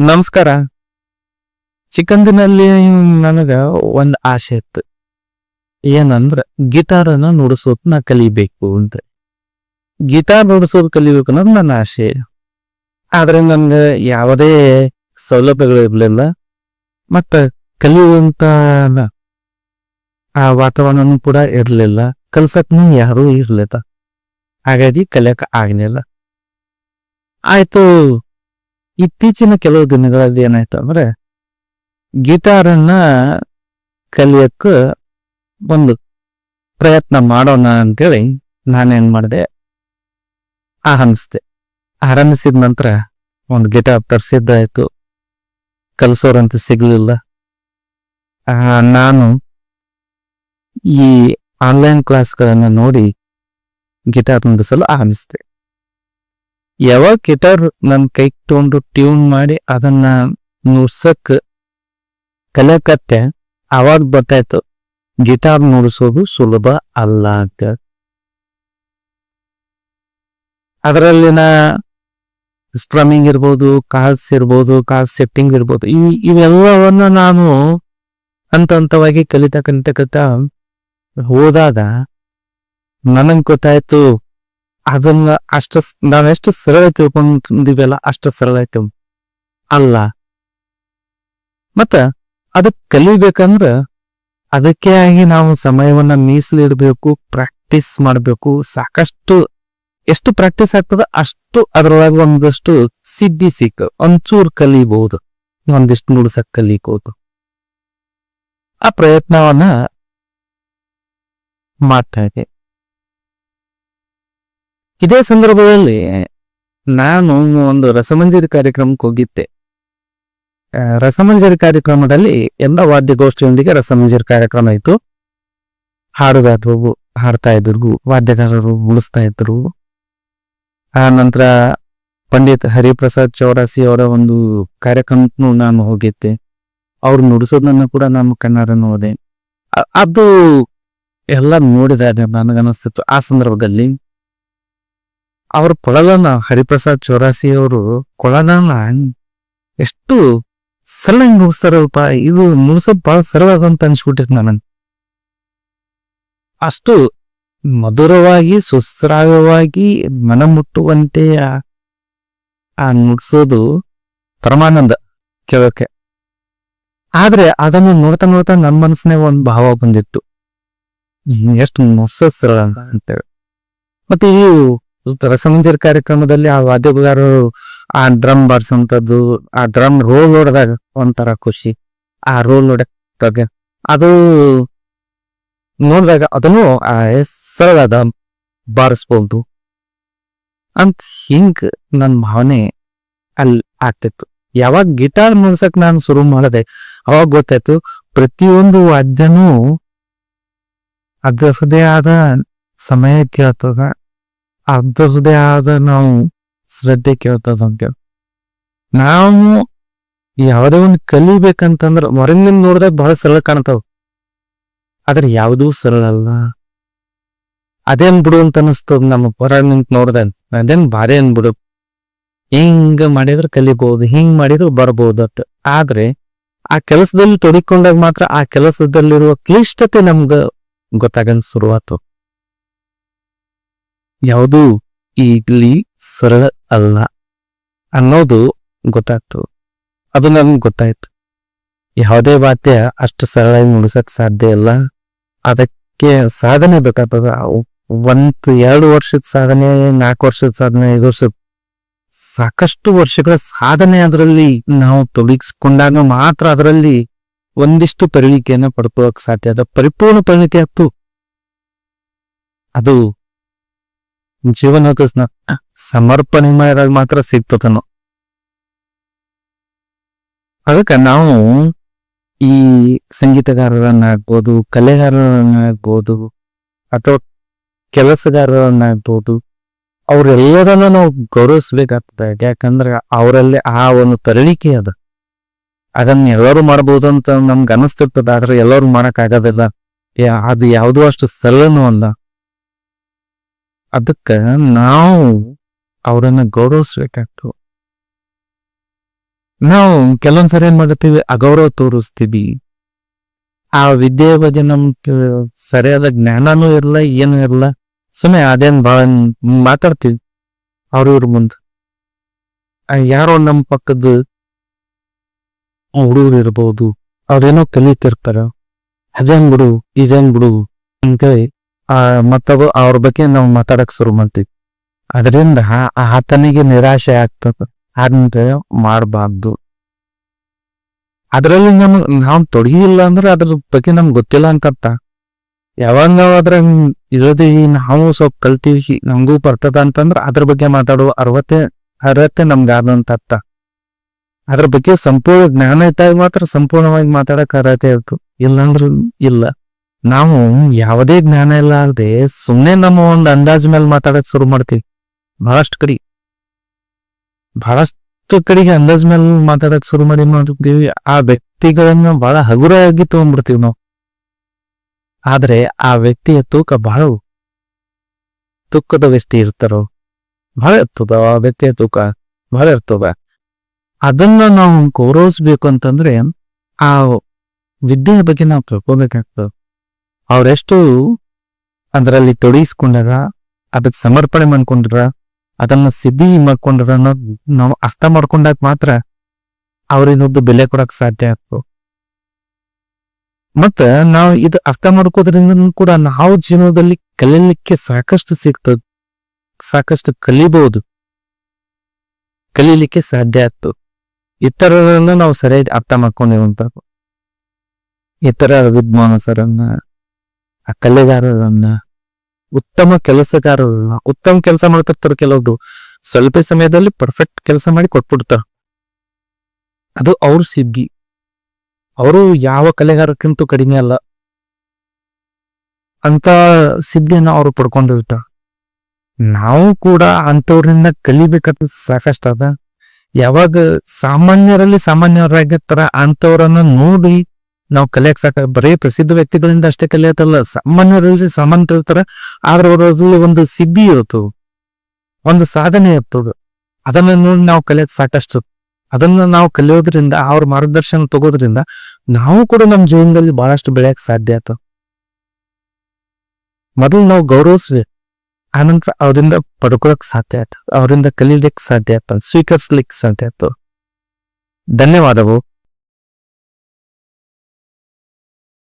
ನಮಸ್ಕಾರ. ಚಿಕ್ಕಂದಿನಲ್ಲಿ ನನಗ ಒಂದ್ ಆಸೆ ಇತ್ತು. ಏನಂದ್ರೆ ಗಿಟಾರನ್ನ ನುಡಿಸೋದ್ ನಾ ಕಲಿಬೇಕು ಅಂತ. ಗಿಟಾರ್ ನುಡಿಸೋದ್ ಕಲಿಬೇಕು ಅನ್ನೋದು ನನ್ನ ಆಸೆ. ಆದ್ರೆ ನನ್ಗೆ ಯಾವುದೇ ಸೌಲಭ್ಯಗಳು ಇರ್ಲಿಲ್ಲ. ಮತ್ತ ಕಲಿಯುವಂತ ಆ ವಾತಾವರಣನೂ ಕೂಡ ಇರ್ಲಿಲ್ಲ. ಕಲ್ಸಕ್ನು ಯಾರೂ ಇರ್ಲಿಲ್ಲ. ಹಾಗಾಗಿ ಕಲಿಯಕ್ ಆಗ್ಲಿಲ್ಲ. ಆಯ್ತು. ಇತ್ತೀಚಿನ ಕೆಲವು ದಿನಗಳಲ್ಲಿ ಏನಾಯ್ತು ಅಂದ್ರೆ ಗಿಟಾರನ್ನ ಕಲಿಯಕ್ಕ ಒಂದು ಪ್ರಯತ್ನ ಮಾಡೋಣ ಅಂತೇಳಿ ನಾನೇನ್ ಮಾಡಿದೆ, ಆರಂಭಿಸ್ದೆ. ಆರಂಭಿಸಿದ ನಂತರ ಒಂದು ಗಿಟಾರ್ ತರಿಸಿದ್ದಾಯ್ತು. ಕಲಿಸೋರಂತ ಸಿಗ್ಲಿಲ್ಲ. ನಾನು ಈ ಆನ್ಲೈನ್ ಕ್ಲಾಸ್ಗಳನ್ನ ನೋಡಿ ಗಿಟಾರ್ ನುಡಿಸಲು ಆರಂಭಿಸಿದೆ. ಯಾವಾಗ ಗಿಟಾರ್ ನನ್ನ ಕೈ ತಗೊಂಡು ಟ್ಯೂನ್ ಮಾಡಿ ಅದನ್ನ ನುಡ್ಸಕ್ ಕಲಿಯಕತ್ತೆ, ಅವಾಗ ಗೊತ್ತಾಯ್ತು ಗಿಟಾರ್ ನುಡಿಸೋದು ಸುಲಭ ಅಲ್ಲ ಅಂತ. ಅದರಲ್ಲಿನ ಸ್ಟ್ರಮಿಂಗ್ ಇರ್ಬೋದು ಕಾಲ್ಸ್ ಇರ್ಬೋದು ಕಾರ್ ಸೆಟ್ಟಿಂಗ್ ಇರ್ಬೋದು ಇವ್ ಇವೆಲ್ಲವನ್ನ ನಾನು ಹಂತ ಹಂತವಾಗಿ ಕಲಿತಾ ಹೋದಾಗ ನನಗ್ ಗೊತ್ತಾಯ್ತು ಅದನ್ನ ಅಷ್ಟ ನಾವೆಷ್ಟು ಸರಳ ತಿಳ್ಕೊಂಡಿವಲ್ಲ ಅಷ್ಟು ಸರಳ ಐತೆ ಅಲ್ಲ. ಮತ್ತ ಅದಕ್ ಕಲಿಬೇಕಂದ್ರ ಅದಕ್ಕೆ ಆಗಿ ನಾವು ಸಮಯವನ್ನ ಮೀಸಲಿಡಬೇಕು ಪ್ರಾಕ್ಟೀಸ್ ಮಾಡಬೇಕು, ಸಾಕಷ್ಟು ಎಷ್ಟು ಪ್ರಾಕ್ಟೀಸ್ ಆಗ್ತದ ಅಷ್ಟು ಅದರೊಳಗೆ ಒಂದಷ್ಟು ಸಿದ್ಧಿ ಸಿಕ್ಕ. ಒಂಚೂರು ಕಲಿಬಹುದು ಒಂದಿಷ್ಟು ನುಡ್ಸಕ್ ಕಲಿಬಹುದು ಆ ಪ್ರಯತ್ನವನ್ನ ಮಾಡ್ತಾ ಇದೆ ಇದೇ ಸಂದರ್ಭದಲ್ಲಿ ನಾನು ಒಂದು ರಸಮಂಜರಿ ಕಾರ್ಯಕ್ರಮಕ್ಕೆ ಹೋಗಿದ್ದೆ. ರಸಮಂಜರಿ ಕಾರ್ಯಕ್ರಮದಲ್ಲಿ ಎಲ್ಲ ವಾದ್ಯಗೋಷ್ಠಿಯೊಂದಿಗೆ ರಸಮಂಜರಿ ಕಾರ್ಯಕ್ರಮ ಇತ್ತು. ಹಾಡುಗಾರರು ಹಾಡ್ತಾ ಇದ್ರು ವಾದ್ಯಗಾರರು ಮುಳಿಸ್ತಾ ಇದ್ರು ಆ ನಂತರ ಪಂಡಿತ್ ಹರಿಪ್ರಸಾದ್ ಚೌರಾಸಿ ಅವರ ಒಂದು ಕಾರ್ಯಕ್ರಮಕ್ಕೂ ನಾನು ಹೋಗಿದ್ದೆ. ಅವ್ರು ನುಡಿಸೋದನ್ನ ಕೂಡ ನಾನು ಕನ್ನಡ ನೋಡಿದೆ. ಅದು ಎಲ್ಲ ನೋಡಿದಾಗ ನನಗನ್ನಿಸ್ತಿತ್ತು ಆ ಸಂದರ್ಭದಲ್ಲಿ ಅವ್ರ ಕೊಳಲನ್ನ, ಹರಿಪ್ರಸಾದ್ ಚೌರಾಸಿ ಅವರು ಕೊಳಲನ್ನ ಎಷ್ಟು ಸರಳ ನುಡಿಸ್ತಾರಲ್ಪ ಇದು ನುಡಿಸೋದ್ ಬಹಳ ಸರಳ ಅಂತ ಅನ್ಸ್ಬಿಟ್ಟಿತ್ತು ನಾನು. ಅಷ್ಟು ಮಧುರವಾಗಿ ಸುಸ್ರಾವವಾಗಿ ಮನಮುಟ್ಟುವಂತೆ ಆ- ಆ ನುಡ್ಸೋದು ಪರಮಾನಂದ ಕೇಳೋಕೆ ಆದ್ರೆ ಅದನ್ನು ನೋಡ್ತಾ ನೋಡ್ತಾ ನನ್ನ ಮನಸ್ಸನೇ ಒಂದು ಭಾವ ಬಂದಿತ್ತು. ಎಷ್ಟು ನುಡ್ಸೋದ್ ಸರಳ ಅಂತೇಳಿ ಮತ್ತೆ ಈ ರಸಮಂಜರಿ ಕಾರ್ಯಕ್ರಮದಲ್ಲಿ ಆ ವಾದ್ಯಗಾರರು ಆ ಡ್ರಮ್ ಬಾರ್ಸಂತದ್ದು ಆ ಡ್ರಮ್ ರೋಲ್ ಹೊಡೆದಾಗ ಒಂಥರ ಖುಷಿ. ಆ ರೋಲ್ ಹೊಡೆದಾಗ ಅದು ನೋಡಿದಾಗ ಅದನ್ನು ಹೆಸರಾದ ಬಾರಿಸ್ಬೋದು. ಅಂತ ಹಿಂಗ್ ನನ್ನ ಭಾವನೆ ಅಲ್ಲಿ ಆಗ್ತಿತ್ತು. ಯಾವಾಗ ಗಿಟಾರ್ ನುಡ್ಸಕ್ ನಾನು ಶುರು ಮಾಡಿದೆ, ಅವಾಗ ಗೊತ್ತಾಯ್ತು ಪ್ರತಿಯೊಂದು ವಾದ್ಯನೂ ಅದರದೇ ಆದ ಸಮಯ ಕೇಳ್ತದ ಅದರದೇ ಆದ ನಾವು ಶ್ರದ್ಧೆ ಕೇಳ್ತದ ಅಂತೇಳಿ ನಾವು ಯಾವುದೇ ಒಂದು ಕಲಿಬೇಕಂತಂದ್ರ ಹೊರಗಿನ ನೋಡಿದಾಗ ಬಹಳ ಸರಳ ಕಾಣ್ತಾವ. ಆದ್ರೆ ಯಾವುದೂ ಸರಳ ಅಲ್ಲ. ಅದೇನ್ ಬಿಡು ಅಂತ ಅನಿಸ್ತದ ನಮ್ಮ ಹೊರಗೆ ನಿಂತ ನೋಡ್ದ. ಅದೇನ್ ಭಾರಿ ಅನ್ಬಿಡು ಹಿಂಗ ಮಾಡಿದ್ರೆ ಕಲಿಬಹುದು ಹಿಂಗ್ ಮಾಡಿದ್ರೆ ಬರಬಹುದು ಅಂತ. ಆದ್ರೆ ಆ ಕೆಲಸದಲ್ಲಿ ತೊಡಿಕೊಂಡಾಗ ಮಾತ್ರ ಆ ಕೆಲಸದಲ್ಲಿರುವ ಕ್ಲಿಷ್ಟತೆ ನಮ್ಗ ಗೊತ್ತಾಗನ್ ಶುರುವಾತು. ಯಾವುದು ಇಲ್ಲಿ ಸರಳ ಅಲ್ಲ ಅನ್ನೋದು ಗೊತ್ತಾಯ್ತು. ಅದು ನನ್ಗೆ ಗೊತ್ತಾಯ್ತು. ಯಾವುದೇ ವಾದ್ಯ ಅಷ್ಟು ಸರಳಾಗಿ ನುಡಿಸಕ್ ಸಾಧ್ಯ ಇಲ್ಲ. ಅದಕ್ಕೆ ಸಾಧನೆ ಬೇಕಾಗ್ತದ. ಒಂದು ಒಂದ್ ಎರಡು ವರ್ಷದ ಸಾಧನೆ, ನಾಲ್ಕು ವರ್ಷದ ಸಾಧನೆ, ಐದು ವರ್ಷ ಸಾಕಷ್ಟು ವರ್ಷಗಳ ಸಾಧನೆ ಅದರಲ್ಲಿ ನಾವು ತೊಡಗಿಸ್ಕೊಂಡಾಗ ಮಾತ್ರ ಅದರಲ್ಲಿ ಒಂದಿಷ್ಟು ಪರಿಣಿಕೆಯನ್ನು ಪಡ್ಕೊಳ್ಳೋಕೆ ಸಾಧ್ಯ. ಅದ ಪರಿಪೂರ್ಣ ಪರಿಣಿತಿ ಆಯ್ತು ಅದು ಜೀವನದ ಕೃಷ್ಣ ಸಮರ್ಪಣೆ ಮಾಡಿದಾಗ ಮಾತ್ರ ಸಿಗ್ತದನು. ಅದಕ್ಕೆ ನಾವು ಈ ಸಂಗೀತಗಾರರನ್ನಾಗ್ಬೋದು, ಕಲೆಗಾರರನ್ನಾಗ್ಬೋದು, ಅಥವಾ ಕೆಲಸಗಾರರನ್ನಾಗ್ಬೋದು, ಅವರೆಲ್ಲರನ್ನ ನಾವು ಗೌರವಿಸ್ಬೇಕಾಗ್ತದೆ. ಯಾಕಂದ್ರೆ ಅವರಲ್ಲಿ ಆ ಒಂದು ತರಳಿಕೆ ಅದ. ಅದನ್ನ ಎಲ್ಲರೂ ಮಾಡ್ಬೋದು ಅಂತ ನಮ್ಗೆ ಅನಿಸ್ತಿರ್ತದ ಆದ್ರೆ ಎಲ್ಲರೂ ಮಾಡಕ್ಕಾಗೋದಿಲ್ಲ. ಅದು ಯಾವುದೋ ಅಷ್ಟು ಸರಳನೂ ಅಲ್ಲ. ಅದಕ್ಕ ನಾವು ಅವರನ್ನ ಗೌರವಿಸ್ಬೇಕಾಗ್ತು. ನಾವು ಕೆಲವೊಂದ್ಸರಿ ಏನ್ ಮಾಡ್ತೀವಿ, ಅಗೌರವ ತೋರಿಸ್ತೀವಿ. ಆ ವಿದ್ಯೆಯ ಬಗ್ಗೆ ನಮ್ಗೆ ಸರಿಯಾದ ಜ್ಞಾನನೂ ಇರಲ್ಲ, ಏನು ಇರಲ್ಲ. ಸುಮ್ಮನೆ ಅದೇನ್ ಬಹಳ ಮಾತಾಡ್ತೀವಿ ಅವ್ರ ಇವ್ರ ಮುಂದೆ. ಆ ಯಾರೋ ನಮ್ಮ ಪಕ್ಕದ ಹುಡುಗರು ಇರ್ಬೋದು ಅವ್ರೇನೋ ಕಲಿತಿರ್ತಾರ. ಅದೇನ್ ಬಿಡು, ಇದೇನ್ ಬಿಡು ಅಂತೇಳಿ ಮತ್ತೊಬ್ಬ ಅವ್ರ ಬಗ್ಗೆ ನಾವು ಮಾತಾಡಕ್ ಶುರು ಮಾಡ್ತೀವಿ. ಅದರಿಂದ ಆತನಿಗೆ ನಿರಾಶೆ ಆಗ್ತದ. ಅಂತ ಮಾಡಬಾರ್ದು. ಅದರಲ್ಲಿ ನಮ್ ನಾವು ತೊಡಗಿಲ್ಲ ಅಂದ್ರೆ ಅದ್ರ ಬಗ್ಗೆ ನಮ್ಗೆ ಗೊತ್ತಿಲ್ಲ ಅಂತ ಅರ್ಥ ಯಾವಾಗ ನಾವ್ ಅದ್ರ ಇರೋದಿ ನಾವು ಸ್ವಲ್ಪ ಕಲ್ತೀವಿ ನಮಗೂ ಬರ್ತದ ಅಂತಂದ್ರ ಅದ್ರ ಬಗ್ಗೆ ಮಾತಾಡುವ ಅರ್ಹತೆ ಅರ್ಹತೆ ನಮ್ಗೆ ಆದಂತ ಅರ್ಥ ಅದ್ರ ಬಗ್ಗೆ ಸಂಪೂರ್ಣ ಜ್ಞಾನ ಇದ್ದಾಗ ಮಾತ್ರ ಸಂಪೂರ್ಣವಾಗಿ ಮಾತಾಡಕ್ ಅರ್ಹತೆ ಇರ್ತು ಇಲ್ಲಾಂದ್ರ ಇಲ್ಲ. ನಾವು ಯಾವುದೇ ಜ್ಞಾನ ಇಲ್ಲ ಅಲ್ಲದೆ ಸುಮ್ನೆ ನಮ್ಮ ಒಂದು ಅಂದಾಜ್ ಮೇಲೆ ಮಾತಾಡಕ್ ಶುರು ಮಾಡ್ತೀವಿ. ಬಹಳಷ್ಟು ಕಡಿ. ಬಹಳಷ್ಟು ಕಡೆಗೆ ಅಂದಾಜ್ ಮೇಲೆ ಮಾತಾಡಕ್ ಶುರು ಮಾಡಿ ಮಾಡ್ತೀವಿ ಆ ವ್ಯಕ್ತಿಗಳನ್ನ ಬಹಳ ಹಗುರವಾಗಿ ತಗೊಂಡ್ಬಿಡ್ತೀವಿ ನಾವು. ಆದ್ರೆ ಆ ವ್ಯಕ್ತಿಯ ತೂಕ ಬಹಳ ತೂಕದ ವ್ಯಕ್ತಿ ಇರ್ತಾರೋ, ಬಹಳ ಇರ್ತದ ಆ ವ್ಯಕ್ತಿಯ ತೂಕ, ಬಹಳ ಇರ್ತದ. ಅದನ್ನ ನಾವು ಗೌರವಿಸ್ಬೇಕು ಅಂತಂದ್ರೆ ಆ ವಿದ್ಯೆಯ ಬಗ್ಗೆ ನಾವು ತಿಳ್ಕೊಬೇಕಾಗ್ತದೆ. ಅವ್ರೆಷ್ಟು ಅದರಲ್ಲಿ ತೊಡಗಿಸ್ಕೊಂಡಾರ, ಅದಕ್ಕೆ ಸಮರ್ಪಣೆ ಮಾಡ್ಕೊಂಡ್ರ, ಅದನ್ನ ಸಿದ್ಧಿ ಮಾಡ್ಕೊಂಡ್ರ ಅನ್ನೋದ್ ನಾವು ಅರ್ಥ ಮಾಡ್ಕೊಂಡಾಗ ಮಾತ್ರ ಅವ್ರಿನೊಂದು ಬೆಲೆ ಕೊಡಕ್ ಸಾಧ್ಯ ಆಗ್ತದೆ. ಮತ್ತ ನಾವು ಇದು ಅರ್ಥ ಮಾಡ್ಕೋದ್ರಿಂದ ಕೂಡ ನಾವು ಜೀವನದಲ್ಲಿ ಕಲೀಲಿಕ್ಕೆ ಸಾಕಷ್ಟು ಸಿಗ್ತದ. ಸಾಕಷ್ಟು ಕಲಿಬಹುದು ಕಲೀಲಿಕ್ಕೆ ಸಾಧ್ಯ ಆಗ್ತದೆ. ಇತರರನ್ನ ನಾವು ಸರಿಯಾಗಿ ಅರ್ಥ ಮಾಡ್ಕೊಂಡಿರುವಂತ ಇತರ ವಿದ್ವಾಂಸರನ್ನ ಆ ಕಲೆಗಾರರನ್ನ ಉತ್ತಮ ಕೆಲಸಗಾರರನ್ನ, ಉತ್ತಮ ಕೆಲಸ ಮಾಡ್ತಿರ್ತಾರ ಕೆಲವೊಬ್ರು ಸ್ವಲ್ಪ ಸಮಯದಲ್ಲಿ ಪರ್ಫೆಕ್ಟ್ ಕೆಲಸ ಮಾಡಿ ಕೊಟ್ಬಿಡ್ತಾರ. ಅದು ಅವ್ರ ಸಿದ್ಧಿ. ಅವರು ಯಾವ ಕಲೆಗಾರಕ್ಕಿಂತೂ ಕಡಿಮೆ ಅಲ್ಲ. ಅಂತ ಸಿದ್ಧಿಯನ್ನ ಅವರು ಪಡ್ಕೊಂಡಿರ್ತಾರ. ನಾವು ಕೂಡ ಅಂತವ್ರಿಂದ ಕಲಿಬೇಕಂತ ಸಾಕಷ್ಟು ಅದ ಯಾವಾಗ ಸಾಮಾನ್ಯರಲ್ಲಿ ಸಾಮಾನ್ಯರಾಗಿರ್ತಾರ ಅಂತವ್ರನ್ನ ನೋಡಿ ನಾವು ಕಲಿಯಕ್ ಬರೀ ಪ್ರಸಿದ್ಧ ವ್ಯಕ್ತಿಗಳಿಂದ ಅಷ್ಟೇ ಕಲಿಯತ್ತಲ್ಲ, ಸಾಮಾನ್ಯರಲ್ಲಿ ಸಾಮಾನ್ಯ ಇರ್ತಾರ ಆದ್ರೆ ಅವರಲ್ಲಿ ಒಂದು ಸಿದ್ಧಿ ಇರ್ತದ, ಒಂದು ಸಾಧನೆ ಇರ್ತದ. ಅದನ್ನ ನೋಡಿ ನಾವು ಕಲಿಯೋದು ಸಾಕಷ್ಟು. ಅದನ್ನ ನಾವು ಕಲಿಯೋದ್ರಿಂದ, ಅವ್ರ ಮಾರ್ಗದರ್ಶನ ತಗೋದ್ರಿಂದ, ನಾವು ಕೂಡ ನಮ್ಮ ಜೀವನದಲ್ಲಿ ಬಹಳಷ್ಟು ಬೆಳೆಯಕ್ ಸಾಧ್ಯ ಆಯ್ತು ಮೊದಲು ನಾವು ಗೌರವಿಸ್ವಿ ಆನಂತರ ಅವರಿಂದ ಪಡ್ಕೊಳಕ್ ಸಾಧ್ಯ ಆಯ್ತು ಅವರಿಂದ ಕಲಿಯಲಿಕ್ಕೆ ಸಾಧ್ಯ ಆಯ್ತು ಸ್ವೀಕರಿಸ್ಲಿಕ್ಕೆ ಸಾಧ್ಯ ಆಯ್ತು ಧನ್ಯವಾದವು